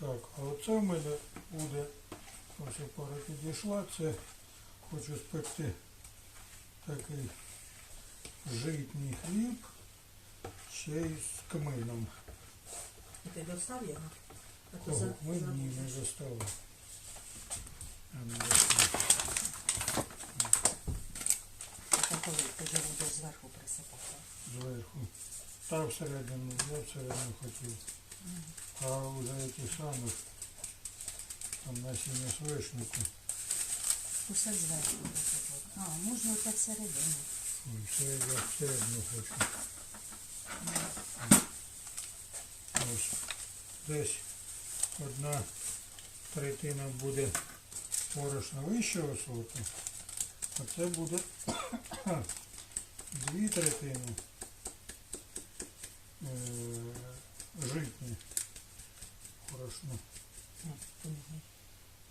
Так, а оце в мене буде, ось пара підійшла, це хочу спекти такий житній хліб ще й з кмином. Ти достав його? А то Кого? за- Ми ні, не коли ти будеш зверху присипати. зверху. Та всередину, я всередину хотів. А вже ті самі, там насіння соєшнику, Усе зверху. А, можна отак всередину. ой, все я всередину хочу. Ось десь одна третина буде борошна вищого сорту, а це буде дві третини е, Мгм.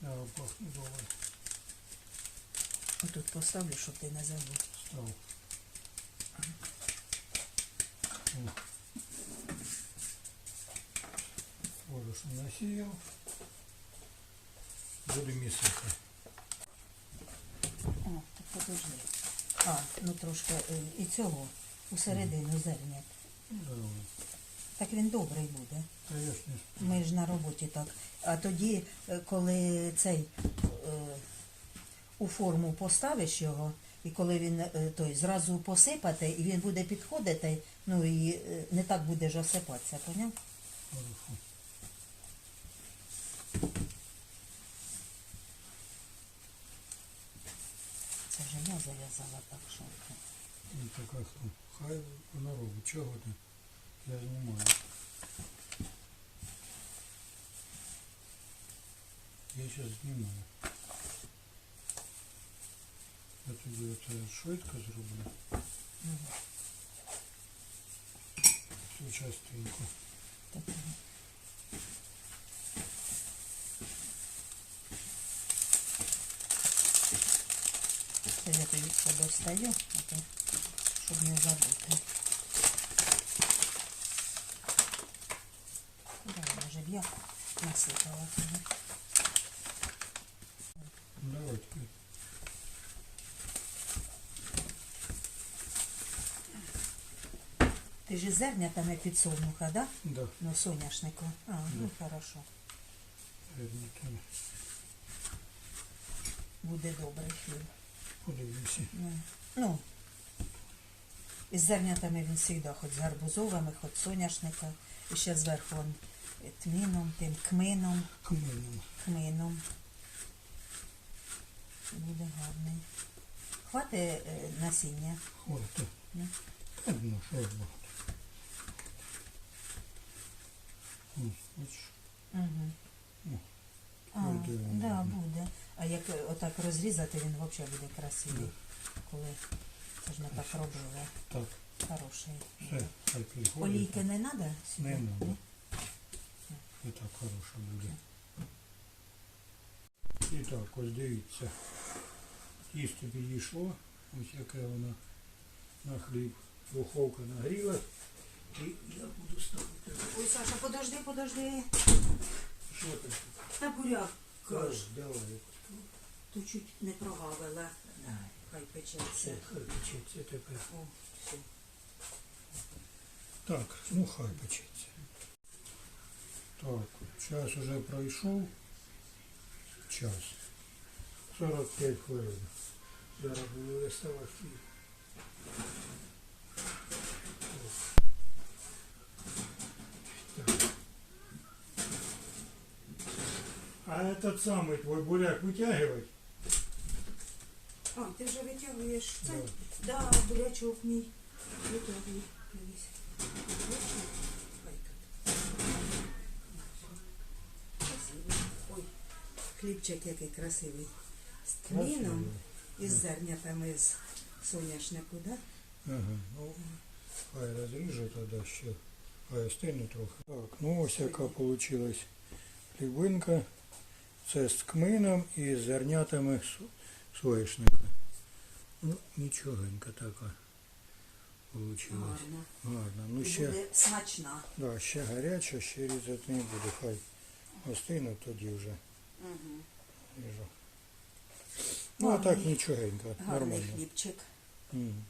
Я пахну добре Отут поставлю, щоб ти не забув. став. Борошно насіяв. Буду місити. О, так подожди. А, ну трошки е, і цього усередину зерня. Давай. Так він добрий буде. Спів. Ми ж на роботі так. А тоді, е, коли цей е, у форму поставиш його, і коли він е, той зразу посипати, і він буде підходити, ну і е, не так буде ж осипатися, поняв? Це вже я зав'язала так що. Ну, хай- хай вона робить. Чого ти? Я знімаю. Я зараз знімаю. Я тоді оце швидко зроблю. Мгм. Цю частинку. Так, ага. Це я тобі подостаю, а то, щоб не забути. Я насипала. Давайте. Ти ж із зернятами підсолнуха, да? Да. Ну, соняшнику. А, ну хорошо. Вернути. Буде добрий хліб. Подивимося. Ну, Ну, із зернятами він завжди, хоч з гарбузовими, хоч соняшника. І ще зверху он тміном, тим кмином, Кмином. кмином. Буде гарний. Хвати е, насіння. Хватить. Ну. Одну, що ж бачиш. Угу. А, буде, да, буде. А як е, отак розрізати, він взагалі буде красивий. Коли це ж ми так робили. Так, Хороший. все, хай підходить. Олійки не треба? Не надо. І так хороше буде. І так, ось дивіться. Тісто підійшло, ось яке воно на хліб. Духовка нагрілась. І я буду ставити. Ой, Саша, подожди, подожди. Що ти Та буряк. кажеш? Давай. То чуть не прогавила. Печеться. хай печеться тепер. О, все. Так, ну хай печеться. Так, час уже пройшов. Час. 45 хвилин. Зараз буду виставати. А этот самый твой буряк вытягивать? А, ти вже витягуєш це? Да. Да, бурячок мій. Витягуй. Дивись. Ой, хлібчик який красивий. З тміном і з зернятами з соняшнику, да? Ага, ну, хай розріжу тоді ще, хай остине трохи. Так, ну ось яка вийшла хлібинка. Це з кмином і з зернятами со- Ну, нічогенька така вийшла. Гарно. Ну ще, буде смачна. да, ще гаряча, ще різати не буду. Хай остину тоді вже Угу. ріжу. Ну а так нічогенько, Гарний нормально. хлібчик. Мгм.